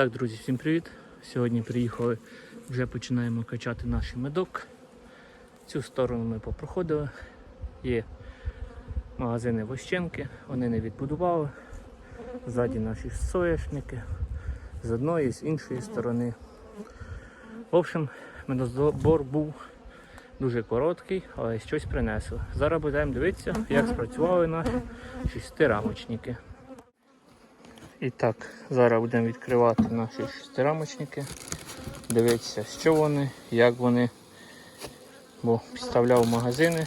так, друзі, всім привіт! Сьогодні приїхали, вже починаємо качати наш медок. Цю сторону ми попроходили. Є магазини Вощенки, вони не відбудували. Ззаді наші соняшники, з одної, з іншої сторони. В общем, медозбор був дуже короткий, але щось принесло. Зараз будемо дивитися, як спрацювали наші шестирамочники. І так, зараз будемо відкривати наші шестирамочники, дивитися, що вони, як вони, бо підставляв магазини.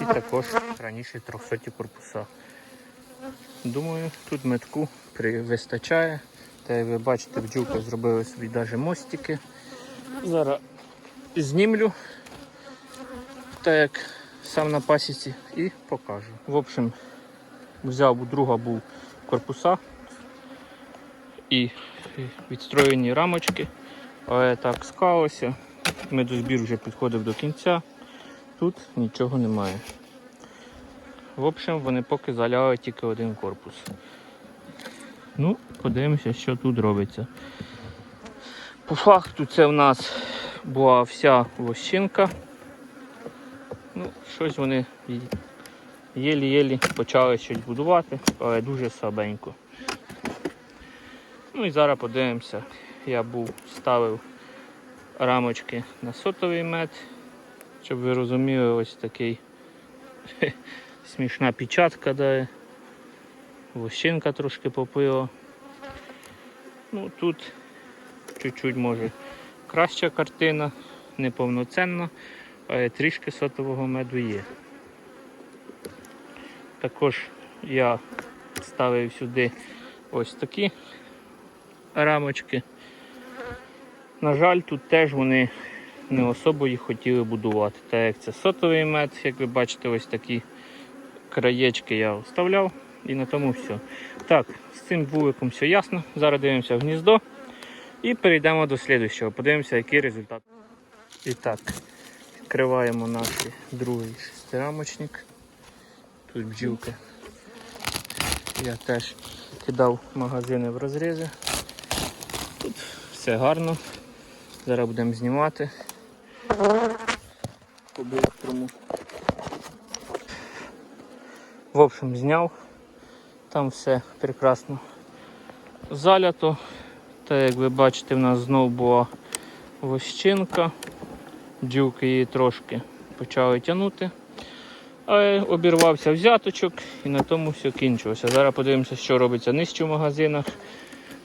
І також раніше 300 корпуса. Думаю, тут метку вистачає. Та як ви бачите, бджілка зробили собі навіть мостики. Зараз знімлю, так як сам на пасіці, і покажу. В общем, взяв у друга був корпуса і відстроєні рамочки, але так склалося. Медозбір вже підходив до кінця, тут нічого немає. В общем, вони поки заляли тільки один корпус. Ну, подивимося, що тут робиться. По факту це в нас була вся лощинка. Ну, щось вони єлі-єлі почали щось будувати, але дуже слабенько. Ну і зараз подивимося. Я був ставив рамочки на сотовий мед, щоб ви розуміли, ось такий смішна печатка дає. Лощинка трошки попила. Ну тут чуть-чуть може краща картина, неповноценна, але трішки сотового меду є. Також я ставив сюди ось такі рамочки. На жаль, тут теж вони не особо їх хотіли будувати. Так як це сотовий мед, як ви бачите, ось такі краєчки я вставляв і на тому все. Так, з цим вуликом все ясно. Зараз дивимося в гніздо і перейдемо до слідущого. Подивимося, який результат. І так, відкриваємо наш другий шестирамочник. Тут бджілки. Я теж кидав магазини в розрізи. Тут все гарно. Зараз будемо знімати по бистрому. В общем, зняв. Там все прекрасно залято. Та як ви бачите, в нас знову була вощинка. Дюки її трошки почали тягнути. Обірвався взяточок і на тому все кінчилося. Зараз подивимося, що робиться нижче в магазинах,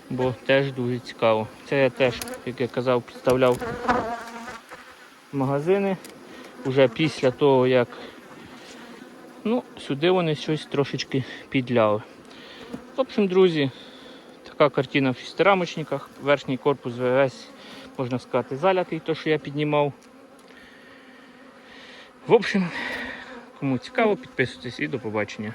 бо теж дуже цікаво. Це я теж, як я казав, підставляв магазини вже після того, як ну, сюди вони щось трошечки підляли. В общем, друзі, така картина в шестирамочниках. Верхній корпус весь, можна сказати, залятий, то що я піднімав. В общем, кому цікаво, підписуйтесь і до побачення.